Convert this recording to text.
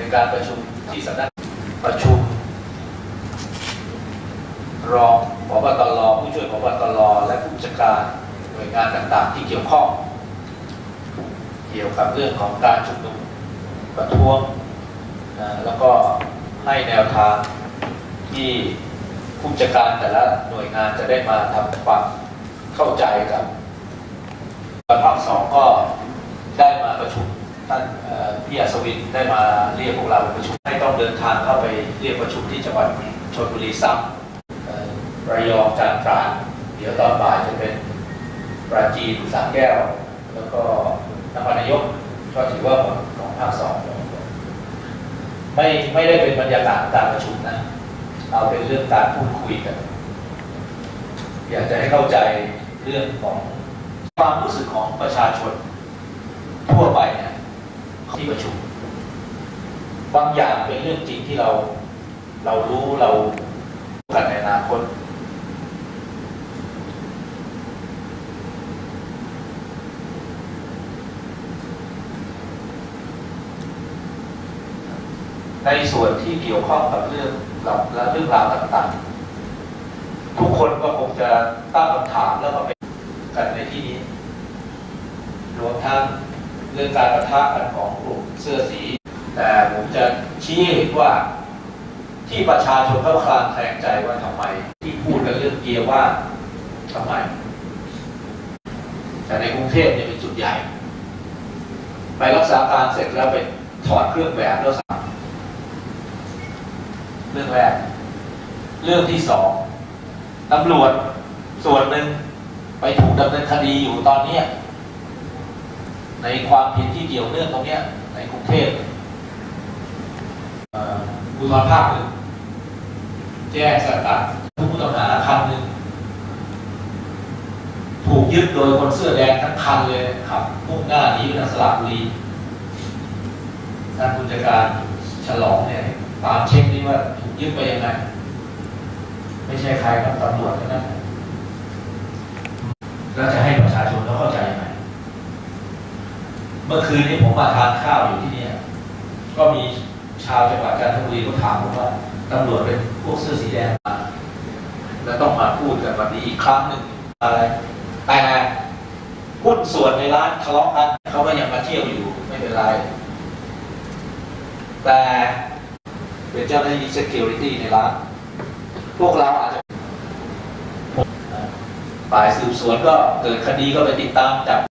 ในการประชุมที่สำนักประชุม รองผบตรผู้ช่วยผบตรและผู้จัดการหน่วยงานต่างๆ ที่เกี่ยวข้อง เกี่ยวกับเรื่องของการชุมนุมประท้วงนะแล้วก็ให้แนวทางที่ผู้จัดการแต่ละหน่วยงานจะได้มาทำความเข้าใจกับภาคสองก็ได้มาประชุม ท่านพี่อัศวินได้มาเรียกพวกเราประชุมให้ต้องเดินทางเข้าไปเรียกประชุมที่จังหวัดชลบุรีซ้ำระยองจันทร์ตราเดี๋ยวตอนบ่ายจะเป็นปราจีนสระแก้ว แล้วก็นครนายกก็ถือว่าหมดของภาคสองไม่ไม่ได้เป็นบรรยากาศการประชุมนะเอาเป็นเรื่องการพูดคุยกัน อยากจะให้เข้าใจเรื่องของความรู้สึกของประชาชนทั่วไปเนี่ย ที่ประชุม บางอย่างเป็นเรื่องจริงที่เรา เรารู้เรากันในอนาคต ในส่วนที่เกี่ยวข้องกับเรื่องราวและเรื่องราวต่างๆ ทุกคนก็คงจะตั้งคำถามแล้วก็ไปกันในที่นี้รวมทั้ง เรื่องการประทะกันของกลุ่มเสื้อสี แต่ผมจะชี้ให้เห็นว่าที่ประชาชนเขาคลางแคลงใจว่าทำไม ที่พูดกันเรื่องเกียร์ว่าทำไม แต่ในกรุงเทพเนี่ยเป็นจุดใหญ่ ไปรักษาการเสร็จแล้วไปถอดเครื่องแบบแล้วสั่งเรื่องแรก เรื่องที่สองตำรวจส่วนหนึ่งไปถูกดำเนินคดีอยู่ตอนเนี้ ในความผิดที่เกี่ยวเนื่องตรงนี้ในกรุงเทพอ่อภูธรภาคหนึ่งแจ้งสกัดผู้ต้องหาคันหนึ่งถูกยึดโดยคนเสื้อแดงทั้งคันเลยขับมุ่งหน้าหนีไปทางสระบุรีท่านผู้จัดการฉลองเนี่ยตามเช็คนี่ว่าถูกยึดไปยังไง ไม่ใช่ใครครับตำรวจนั้นแล้วจะให้ประชาชนเขาเข้าใจยังไง เมื่อคืนนี้ผมมาทานข้าวอยู่ที่เนี่ย ก็มีชาวจังหวัดจันทบุรีเขาถามผมว่าตำรวจเป็นพวกเสื้อสีแดงมาแล้วต้องมาพูดกันวันนี้อีกครั้งหนึ่งอะไรแต่หุ้นส่วนในร้านทะเลาะกันเขาก็ยังมาเที่ยวอยู่ไม่เป็นไร แต่เป็นเจ้าหน้าที่ security ในร้าน พวกเราอาจจะฝ่ายสืบสวนก็เกิดคดีก็ไปติดตามจับ